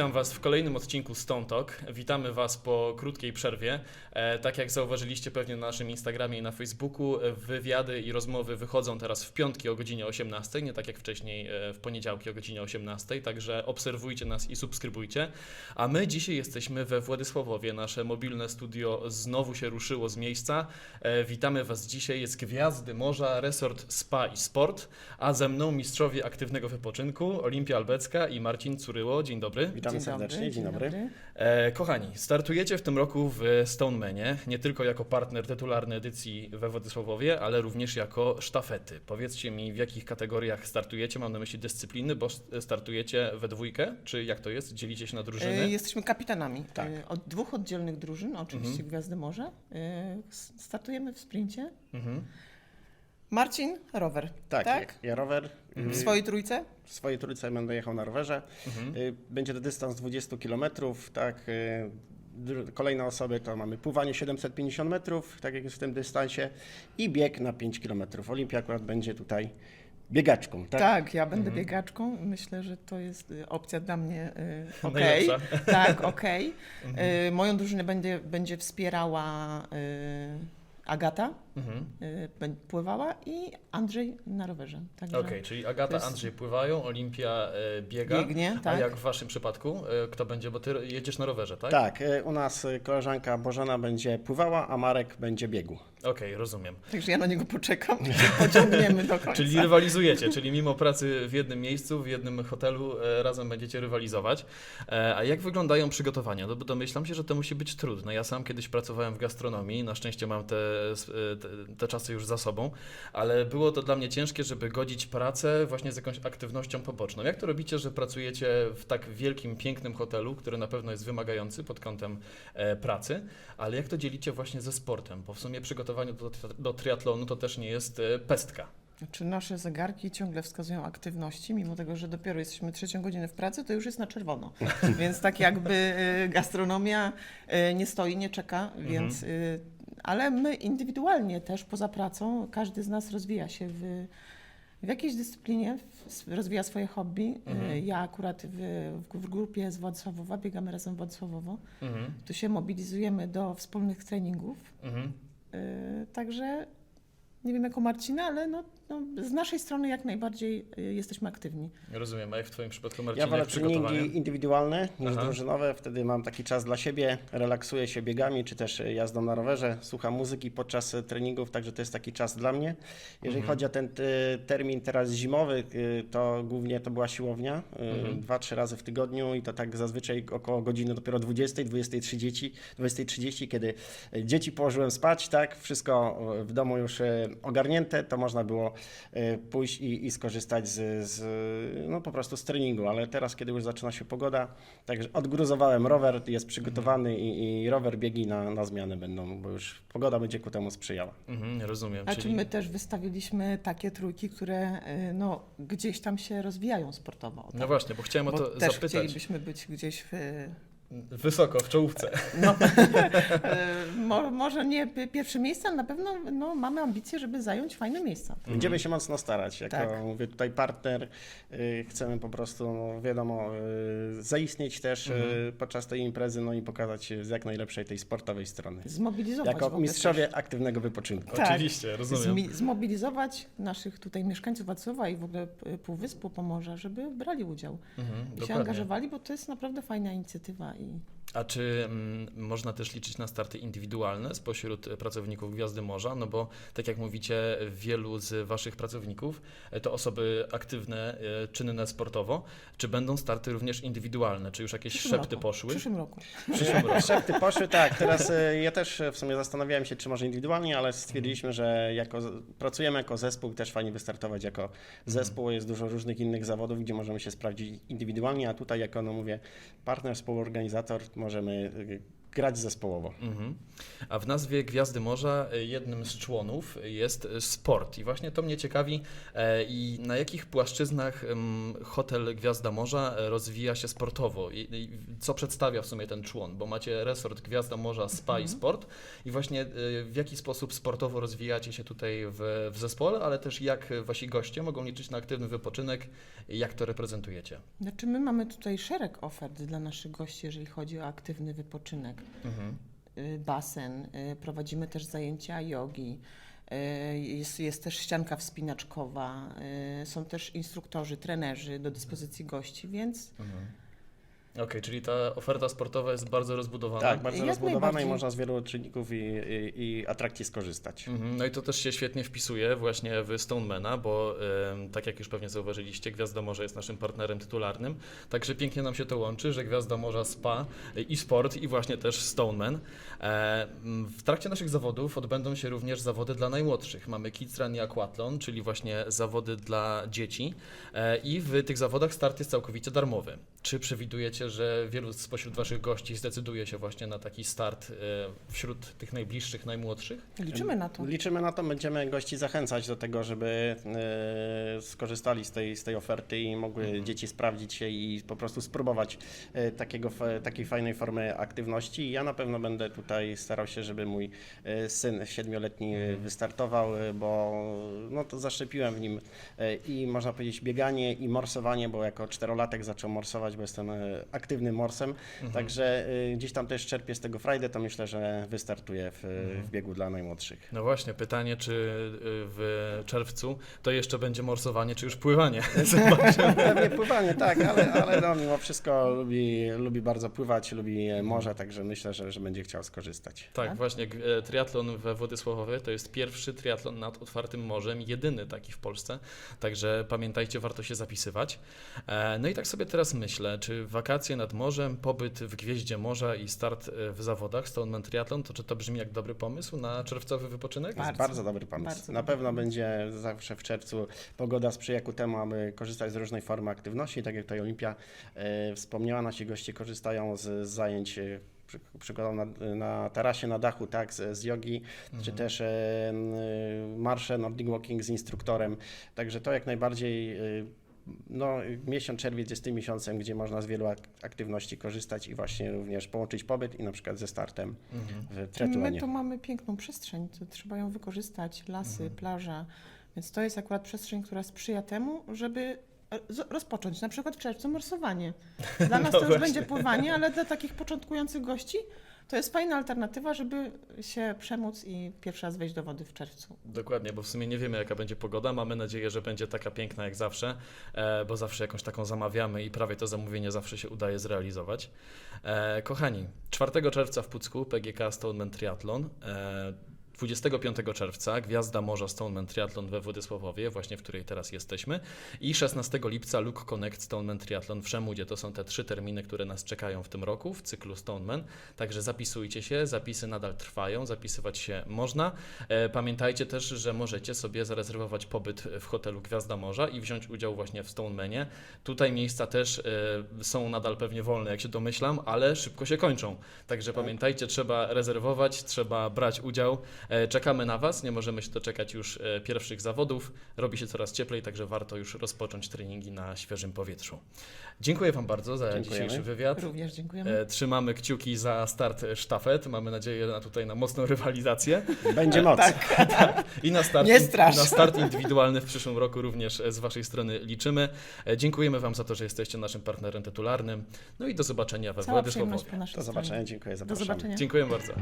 Witam Was w kolejnym odcinku Stone Talk. Witamy Was po krótkiej przerwie. E, tak jak zauważyliście pewnie na naszym Instagramie i na Facebooku, e, wywiady i rozmowy wychodzą teraz w piątki o godzinie 18, nie tak jak wcześniej e, w poniedziałki o godzinie 18, także obserwujcie nas i subskrybujcie. A my dzisiaj jesteśmy we Władysławowie. Nasze mobilne studio znowu się ruszyło z miejsca. Witamy Was dzisiaj. Jest Gwiazdy Morza, Resort Spa i Sport, a ze mną mistrzowie aktywnego wypoczynku Olimpia Albecka i Marcin Curyło. Dzień dobry. Witamy Dzień serdecznie, dobry, dzień dobry. E, kochani, startujecie w tym roku w Stonemanie, nie tylko jako partner tytularny edycji we Władysławowie, ale również jako sztafety. Powiedzcie mi, w jakich kategoriach startujecie, mam na myśli dyscypliny, bo startujecie we dwójkę, czy jak to jest? Dzielicie się na E, drużyny? Jesteśmy kapitanami Tak. e, od dwóch oddzielnych drużyn, oczywiście Mhm. Gwiazdy Morza. E, Startujemy w sprincie. Mhm. Marcin, rower. Tak, Tak? Ja, ja rower. W y, swojej trójce? W swojej trójce będę jechał na rowerze. Mhm. Y, Będzie to dystans 20 km, tak. y, Kolejne osoby to mamy pływanie 750 metrów, tak jak jest w tym dystansie, i bieg na 5 km. Olimpia akurat będzie tutaj biegaczką, tak? Tak, ja będę Mhm. biegaczką. Myślę, że to jest opcja dla mnie e, okej. Najlepsza. Tak, okej. Mhm. E, Moją drużynę będzie, będzie wspierała Agata, Mhm. e, bę- pływała i Andrzej na rowerze. Okej, czyli Agata, jest- Andrzej pływają, Olimpia e, biega. biegnie, A tak. jak w waszym przypadku? E, kto będzie, bo ty jedziesz na rowerze, tak? Tak, y, u nas y, koleżanka Bożena będzie pływała, a Marek będzie biegł. Okej, rozumiem. Także ja na niego poczekam, pociągniemy do końca. Czyli rywalizujecie, czyli mimo pracy w jednym miejscu, w jednym hotelu e, razem będziecie rywalizować. E, A jak wyglądają przygotowania? No bo domyślam się, że to musi być trudne. Ja sam kiedyś pracowałem w gastronomii, na szczęście mam te, e, te, te czasy już za sobą, ale było to dla mnie ciężkie, żeby godzić pracę właśnie z jakąś aktywnością poboczną. Jak to robicie, że pracujecie w tak wielkim, pięknym hotelu, który na pewno jest wymagający pod kątem e, pracy, ale jak to dzielicie właśnie ze sportem? Bo w sumie przygotowanie do, do triatlonu to też nie jest e, pestka. Czy nasze zegarki ciągle wskazują aktywności, mimo tego, że dopiero jesteśmy trzecią godzinę w pracy, to już jest na czerwono. Więc tak jakby y, gastronomia nie stoi, nie czeka, więc. Ale my indywidualnie też poza pracą, każdy z nas rozwija się w, w jakiejś dyscyplinie, w, rozwija swoje hobby. Mhm. Ja akurat w, w grupie z Władysławowa, biegamy razem Władysławowo. Mhm. Tu się mobilizujemy do wspólnych treningów. Mhm. Y, Także nie wiem jako Marcina, ale no, no, z naszej strony jak najbardziej y, jesteśmy aktywni. Rozumiem, a jak w Twoim przypadku Marcinie, Ja wolę jak treningi indywidualne niż Aha. drużynowe, wtedy mam taki czas dla siebie, relaksuję się biegami czy też e, jazdą na rowerze, słucham muzyki podczas e, treningów, także to jest taki czas dla mnie. Jeżeli Mhm. chodzi o ten termin teraz zimowy, to głównie to była siłownia, Mhm. dwa, trzy razy w tygodniu i to tak zazwyczaj około godziny dopiero 20, 20.30, 20.30, kiedy dzieci położyłem spać, tak, wszystko w domu już ogarnięte, to można było e, pójść i, i skorzystać z, z, no po prostu z treningu, ale teraz, kiedy już zaczyna się pogoda, także odgruzowałem rower, jest przygotowany i, i rower biegi na, na zmianę będą, bo już pogoda będzie ku temu sprzyjała. Mhm, rozumiem, A czy czyli... my też wystawiliśmy takie trójki, które y, no, gdzieś tam się rozwijają sportowo. No tak? właśnie, bo chciałem o Bo to też zapytać. chcielibyśmy być gdzieś w, Wysoko, w czołówce. no, y, mo, może nie pierwsze miejsce, ale na pewno no, mamy ambicje, żeby zająć fajne miejsca. Będziemy się mocno starać. Jako Tak. mówię tutaj partner, y, chcemy po prostu, no, wiadomo, y, zaistnieć też y, Mhm. podczas tej imprezy, no i pokazać się z jak najlepszej tej sportowej strony. Zmobilizować Jako mistrzowie też. aktywnego wypoczynku. Tak. Oczywiście, rozumiem. Zmi- zmobilizować naszych tutaj mieszkańców Wacława i w ogóle Półwyspu Pomorza, żeby brali udział Mhm, i się angażowali, bo to jest naprawdę fajna inicjatywa i A czy mm, można też liczyć na starty indywidualne spośród e, pracowników Gwiazdy Morza? No bo tak jak mówicie, wielu z Waszych pracowników e, to osoby aktywne, e, czynne sportowo. Czy będą starty również indywidualne? Czy już jakieś przyszłym szepty roku. poszły? W przyszłym roku. W przyszłym roku. Szepty poszły, tak. Teraz e, ja też w sumie zastanawiałem się, czy może indywidualnie, ale stwierdziliśmy, że jako, pracujemy jako zespół, też fajnie wystartować jako zespół. Jest dużo różnych innych zawodów, gdzie możemy się sprawdzić indywidualnie, a tutaj jako, no mówię, partner, współorganizator, możemy e, grać zespołowo. Mhm. A w nazwie Gwiazdy Morza y, jednym z członów jest sport. I właśnie to mnie ciekawi, e, i na jakich płaszczyznach hotel Gwiazda Morza e, rozwija się sportowo? I, co przedstawia w sumie ten człon? Bo macie resort Gwiazda Morza, spa i sport. I właśnie y, w jaki sposób sportowo rozwijacie się tutaj w, w zespole, ale też jak wasi goście mogą liczyć na aktywny wypoczynek, i jak to reprezentujecie? Znaczy my mamy tutaj szereg ofert dla naszych gości, jeżeli chodzi o aktywny wypoczynek. Mhm. Y, Basen, y, prowadzimy też zajęcia jogi, y, jest, jest też ścianka wspinaczkowa, są też instruktorzy, trenerzy do dyspozycji gości, więc Mhm. Okej, czyli ta oferta sportowa jest bardzo rozbudowana. Tak, bardzo Jak rozbudowane i można z wielu czynników i, i, i atrakcji skorzystać. Mhm, No i to też się świetnie wpisuje właśnie w Stonemana, bo em, tak jak już pewnie zauważyliście, Gwiazda Morza jest naszym partnerem tytularnym, także pięknie nam się to łączy, że Gwiazda Morza Spa y, i sport i właśnie też Stoneman. E, w trakcie naszych zawodów odbędą się również zawody dla najmłodszych. Mamy Kids Run i Aquathlon, czyli właśnie zawody dla dzieci e, i w tych zawodach start jest całkowicie darmowy. Czy przewidujecie, że wielu spośród Waszych gości zdecyduje się właśnie na taki start e, wśród tych najbliższych, najmłodszych? liczymy na to. Liczymy na to, będziemy gości zachęcać do tego, żeby e, skorzystali z tej, z tej oferty i mogły Mhm. dzieci sprawdzić się i po prostu spróbować e, takiego, takiej fajnej formy aktywności. Ja na pewno będę tutaj starał się, żeby mój syn siedmioletni Mhm. wystartował, bo no to zaszczepiłem w nim i można powiedzieć bieganie i morsowanie, bo jako czterolatek zaczął morsować, bo jestem e, aktywnym morsem. Mhm. Także y, gdzieś tam też czerpię z tego frajdę, to myślę, że wystartuję w, Mhm. w biegu dla najmłodszych. No właśnie, pytanie, czy y, w czerwcu to jeszcze będzie morsowanie, czy już pływanie? Zobaczymy. Pewnie pływanie, tak, ale, ale no, mimo wszystko lubi, lubi bardzo pływać, lubi morze, także myślę, że, że będzie chciał skorzystać. Tak, Tak? właśnie e, triatlon we Władysławowie to jest pierwszy triatlon nad otwartym morzem, jedyny taki w Polsce, także pamiętajcie, warto się zapisywać. E, No i tak sobie teraz myślę, czy wakacje nad morzem, pobyt w Gwieździe Morza i start e, w zawodach Stoneman Triathlon, to czy to brzmi jak dobry pomysł na czerwcowy wypoczynek? Bardzo, bardzo dobry pomysł. bardzo Na dobry pewno będzie zawsze w czerwcu pogoda sprzyja ku temu, aby korzystać z różnej formy aktywności. Tak jak tutaj Olimpia e, wspomniała, nasi goście korzystają z, zajęć e, przy- przykładowo na, na tarasie, na dachu, tak, z, z jogi, czy też e, e, marsze, nordic walking z instruktorem. Także to jak najbardziej e, no, miesiąc czerwiec jest tym miesiącem, gdzie można z wielu ak- aktywności korzystać i właśnie również połączyć pobyt i na przykład ze startem Mhm. w My triatlonie. tu mamy piękną przestrzeń, to trzeba ją wykorzystać, lasy, Mhm. plaża, więc to jest akurat przestrzeń, która sprzyja temu, żeby e, rozpocząć na przykład w czerwcu morsowanie. Dla nas No to już właśnie. będzie pływanie, ale dla takich początkujących gości to jest fajna alternatywa, żeby się przemóc i pierwszy raz wejść do wody w czerwcu. Dokładnie, bo w sumie nie wiemy, jaka będzie pogoda. Mamy nadzieję, że będzie taka piękna jak zawsze, e, bo zawsze jakąś taką zamawiamy i prawie to zamówienie zawsze się udaje zrealizować. E, Kochani, 4 czerwca w Pucku PGK Stoneman Triathlon. E, 25 czerwca Gwiazda Morza Stoneman Triathlon we Władysławowie, właśnie w której teraz jesteśmy. I 16 lipca Luke Connect Stoneman Triathlon w Szemudzie. To są te trzy terminy, które nas czekają w tym roku w cyklu Stoneman. Także zapisujcie się, zapisy nadal trwają, zapisywać się można. E, Pamiętajcie też, że możecie sobie zarezerwować pobyt w hotelu Gwiazda Morza i wziąć udział właśnie w Stonemanie. Tutaj miejsca też e, są nadal pewnie wolne, jak się domyślam, ale szybko się kończą. Także pamiętajcie, trzeba rezerwować, trzeba brać udział. E, Czekamy na Was, nie możemy się doczekać już e, pierwszych zawodów. Robi się coraz cieplej, także warto już rozpocząć treningi na świeżym powietrzu. Dziękuję Wam bardzo za Dziękujemy. dzisiejszy wywiad. Również dziękujemy. E, Trzymamy kciuki za start sztafet. Mamy nadzieję na tutaj na mocną rywalizację. Będzie moc. I na start, Nie strasz. na start indywidualny w przyszłym roku również z Waszej strony liczymy. Dziękujemy Wam za to, że jesteście naszym partnerem tytularnym. No i do zobaczenia we Władysławowie. Do zobaczenia, dziękuję, Do zapraszamy. zobaczenia. Dziękuję bardzo.